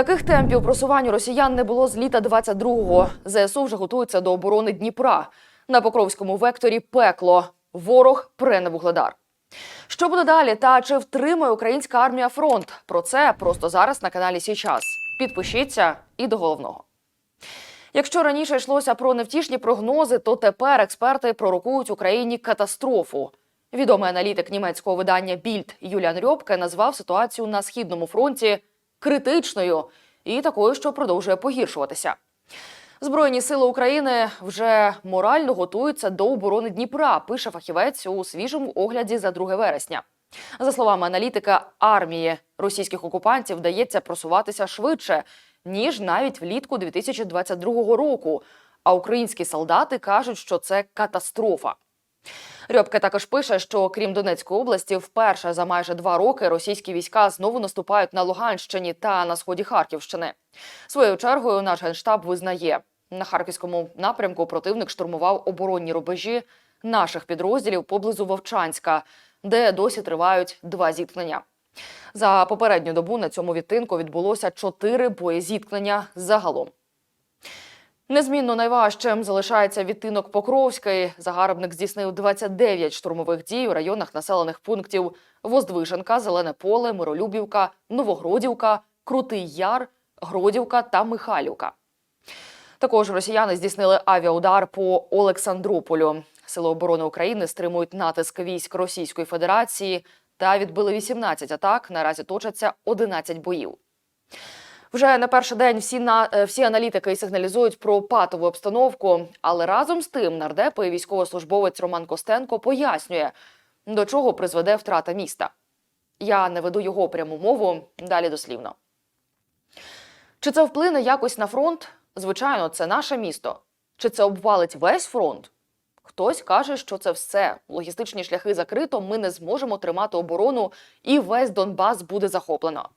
Таких темпів просування росіян не було з літа 22-го. ЗСУ вже готуються до оборони Дніпра. На Покровському векторі пекло. Ворог прене вугледар. Що буде далі? Та чи втримає українська армія фронт? Про це просто зараз на каналі Січас. Підпишіться і до головного. Якщо раніше йшлося про невтішні прогнози, то тепер експерти пророкують Україні катастрофу. Відомий аналітик німецького видання Більд Юліан Рьобке назвав ситуацію на східному фронті критичною і такою, що продовжує погіршуватися. Збройні сили України вже морально готуються до оборони Дніпра. Пише фахівець у свіжому огляді за 2 вересня. За словами аналітика, армії російських окупантів вдається просуватися швидше ніж навіть влітку 2022 року. А українські солдати кажуть, що це катастрофа. Рьобке також пише, що крім Донецької області, вперше за майже два роки російські війська знову наступають на Луганщині та на сході Харківщини. Своєю чергою наш генштаб визнає, на харківському напрямку противник штурмував оборонні рубежі наших підрозділів поблизу Вовчанська, де досі тривають два зіткнення. За попередню добу на цьому відтинку відбулося чотири боєзіткнення загалом. Незмінно найважчим залишається відтинок Покровський. Загарбник здійснив 29 штурмових дій у районах населених пунктів Воздвиженка, Зелене Поле, Миролюбівка, Новогродівка, Крутий Яр, Гродівка та Михайлівка. Також росіяни здійснили авіаудар по Олександрополю. Сили оборони України стримують натиск військ Російської Федерації та відбили 18 атак. Наразі точаться 11 боїв. Вже на перший день всі на е, всі аналітики сигналізують про патову обстановку, але разом з тим нардепи і військовослужбовець Роман Костенко пояснює, до чого призведе втрата міста. Я не веду його пряму мову далі дослівно. Чи це вплине якось на фронт? Звичайно, це наше місто. Чи це обвалить весь фронт? Хтось каже, що це все. Логістичні шляхи закрито, ми не зможемо тримати оборону, і весь Донбас буде захоплено.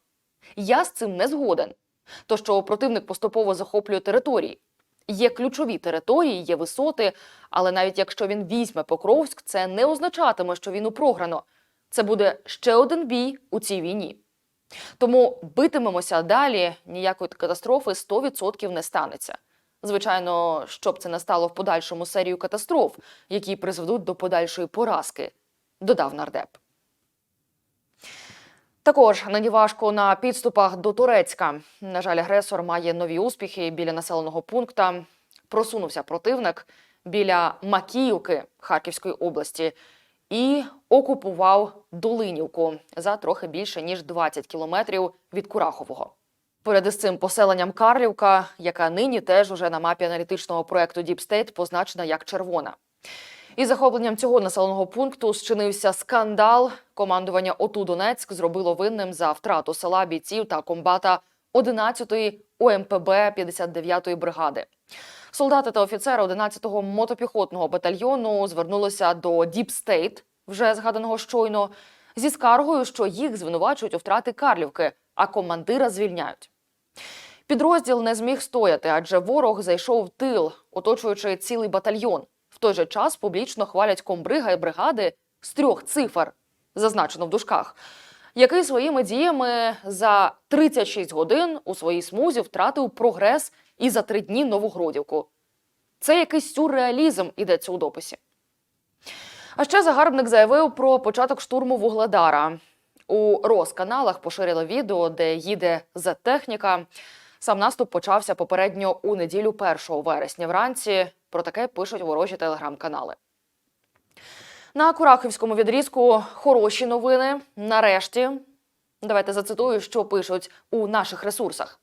Я з цим не згоден. То, що противник поступово захоплює території. Є ключові території, є висоти, але навіть якщо він візьме Покровськ, це не означатиме, що війну програно. Це буде ще один бій у цій війні. Тому битимемося далі, ніякої катастрофи 100% не станеться. Звичайно, щоб це не стало в подальшому серію катастроф, які призведуть до подальшої поразки, додав нардеп. Також нині важко на підступах до Турецька. На жаль, агресор має нові успіхи біля населеного пункта. Просунувся противник біля Макіївки Харківської області і окупував Долинівку за трохи більше ніж 20 кілометрів від Курахового. Поряд із цим поселенням Карлівка, яка нині теж уже на мапі аналітичного проекту State позначена як червона. Із захопленням цього населеного пункту зчинився скандал. Командування ОТУ Донецьк зробило винним за втрату села бійців та комбата 11-ї ОМПБ 59-ї бригади. Солдати та офіцери 11-го мотопіхотного батальйону звернулися до State, вже згаданого щойно, зі скаргою, що їх звинувачують у втрати Карлівки, а командира звільняють. Підрозділ не зміг стояти, адже ворог зайшов в тил, оточуючи цілий батальйон. Той же час публічно хвалять комбрига і бригади з трьох цифр, зазначено в дужках, який своїми діями за 36 годин у своїй смузі втратив прогрес і за три дні Новогродівку. Це якийсь сюрреалізм ідеться у дописі. А ще загарбник заявив про початок штурму Вугледара. У Росканалах поширили відео, де їде Z-техніка. Сам наступ почався попередньо у неділю 1 вересня вранці. Про таке пишуть ворожі телеграм-канали. На Курахівському відрізку хороші новини. Нарешті, давайте зацитую, що пишуть у наших ресурсах.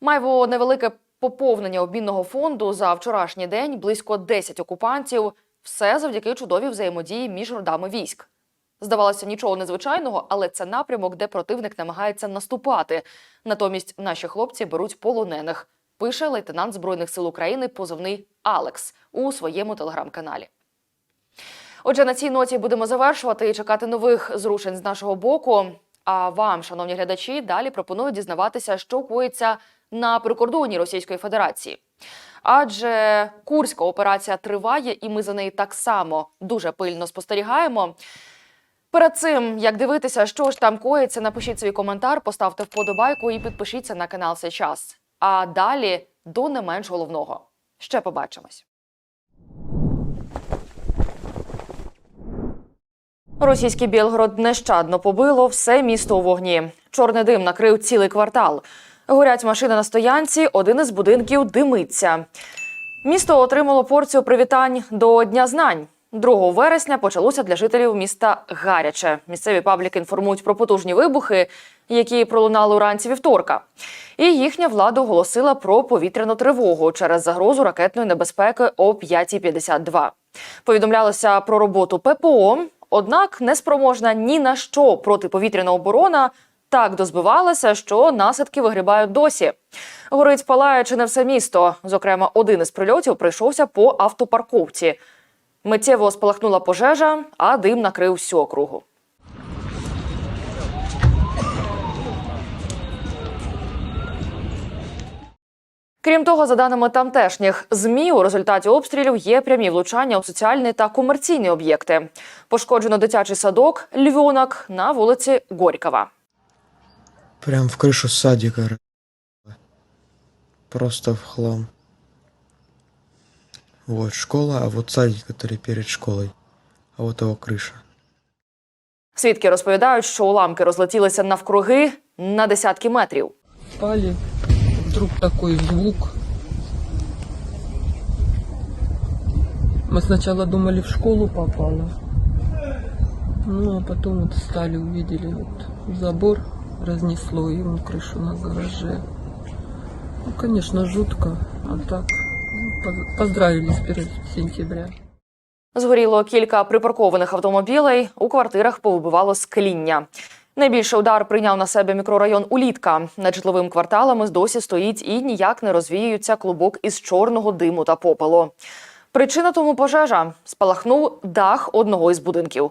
Майво невелике поповнення обмінного фонду за вчорашній день близько 10 окупантів. Все завдяки чудовій взаємодії між родами військ. Здавалося, нічого незвичайного, але це напрямок, де противник намагається наступати. Натомість наші хлопці беруть полонених. Пише лейтенант Збройних сил України позивний Алекс у своєму телеграм-каналі. Отже, на цій ноті будемо завершувати і чекати нових зрушень з нашого боку. А вам, шановні глядачі, далі пропоную дізнаватися, що коїться на прикордоні Російської Федерації. Адже курська операція триває, і ми за нею так само дуже пильно спостерігаємо. Перед цим, як дивитися, що ж там коїться, напишіть свій коментар, поставте вподобайку і підпишіться на канал «Сей час. А далі до не менш головного. Ще побачимось. Російський Білгород нещадно побило все місто у вогні. Чорний дим накрив цілий квартал. Горять машини на стоянці, один із будинків димиться. Місто отримало порцію привітань до Дня знань. 2 вересня почалося для жителів міста гаряче. Місцеві пабліки інформують про потужні вибухи, які пролунали уранці вівторка. І їхня влада оголосила про повітряну тривогу через загрозу ракетної небезпеки о 5.52. Повідомлялося про роботу ППО, однак неспроможна ні на що протиповітряна оборона так дозбивалася, що наслідки вигрібають досі. Горить палає чи не все місто. Зокрема, один із прильотів прийшовся по автопарковці. Миттєво спалахнула пожежа, а дим накрив всю округу. Крім того, за даними тамтешніх змі, у результаті обстрілів є прямі влучання у соціальні та комерційні об'єкти. Пошкоджено дитячий садок Львьонок на вулиці Горькова. Прям в крышу садика. Просто в хлам. Вот школа, а вот садик, который перед школой. А вот его крыша. Свідки розповідають, що уламки розлетілися навкруги на десятки метрів. спали, вдруг такой звук. Мы сначала думали, в школу попало. Ну, а потом вот стали, увидели вот забор разнесло, и вон крышу на гараже. Ну, конечно, жутко, а так ну, поз- поздравили с 1 сентября. Згоріло кілька припаркованих автомобілей. У квартирах повибивало скління. Найбільший удар прийняв на себе мікрорайон Улітка. Над житловим кварталами досі стоїть і ніяк не розвіюється клубок із чорного диму та попелу. Причина тому пожежа спалахнув дах одного із будинків.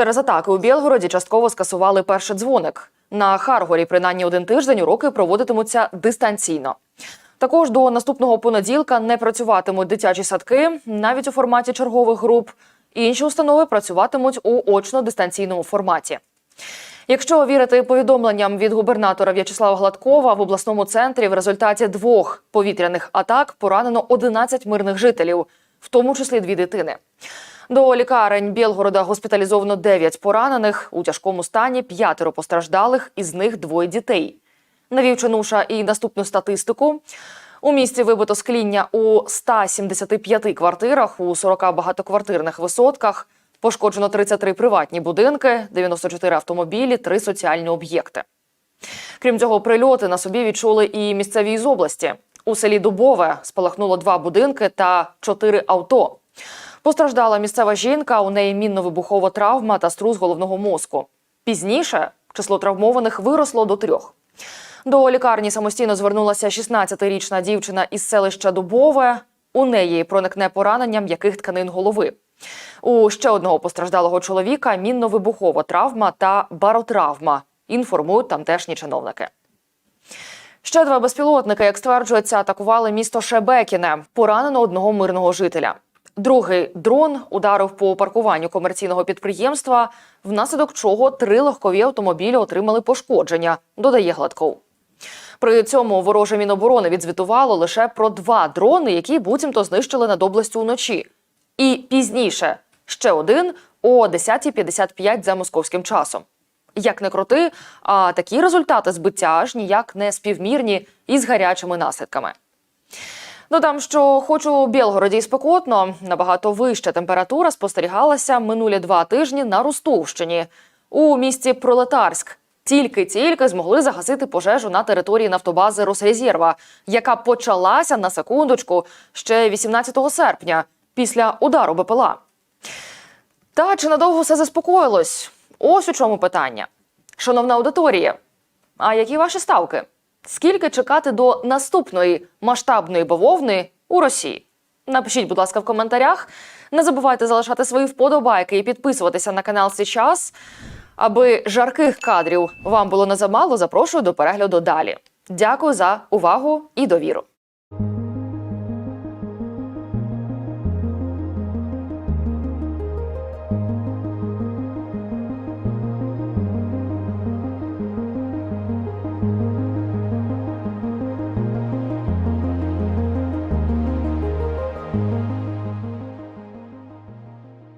Через атаки у Білгороді частково скасували перший дзвоник. На Харгорі принаймні один тиждень уроки проводитимуться дистанційно. Також до наступного понеділка не працюватимуть дитячі садки, навіть у форматі чергових груп. Інші установи працюватимуть у очно-дистанційному форматі. Якщо вірити повідомленням від губернатора В'ячеслава Гладкова, в обласному центрі в результаті двох повітряних атак поранено 11 мирних жителів, в тому числі дві дитини. До лікарень Білгорода госпіталізовано 9 поранених у тяжкому стані, п'ятеро постраждалих, із них двоє дітей. Навів Ченуша і наступну статистику. У місті вибито скління у 175 квартирах у 40 багатоквартирних висотках. Пошкоджено 33 приватні будинки, 94 автомобілі, 3 соціальні об'єкти. Крім цього, прильоти на собі відчули і місцеві із області. У селі Дубове спалахнуло два будинки та чотири авто. Постраждала місцева жінка, у неї мінно-вибухова травма та струс головного мозку. Пізніше число травмованих виросло до трьох. До лікарні самостійно звернулася 16-річна дівчина із селища Дубове. У неї проникне поранення м'яких тканин голови. У ще одного постраждалого чоловіка мінно-вибухова травма та баротравма. Інформують тамтешні чиновники. Ще два безпілотники, як стверджується, атакували місто Шебекіне. Поранено одного мирного жителя. Другий дрон ударив по паркуванню комерційного підприємства, внаслідок чого три легкові автомобілі отримали пошкодження, додає Гладков. При цьому вороже міноборони відзвітувало лише про два дрони, які буцімто знищили над областю вночі. І пізніше ще один о 10.55 за московським часом. Як не крути, а такі результати збиття аж ніяк не співмірні із гарячими наслідками. Додам, що хоч у Білгороді спекотно, набагато вища температура спостерігалася минулі два тижні на Ростовщині у місті Пролетарськ. Тільки-тільки змогли загасити пожежу на території нафтобази Росрезерва, яка почалася на секундочку ще 18 серпня після удару БПЛА. Та чи надовго все заспокоїлось? Ось у чому питання. Шановна аудиторія, а які ваші ставки? Скільки чекати до наступної масштабної бавовни у Росії? Напишіть, будь ласка, в коментарях. Не забувайте залишати свої вподобайки і підписуватися на канал Сейчас. Аби жарких кадрів вам було не замало, запрошую до перегляду далі. Дякую за увагу і довіру.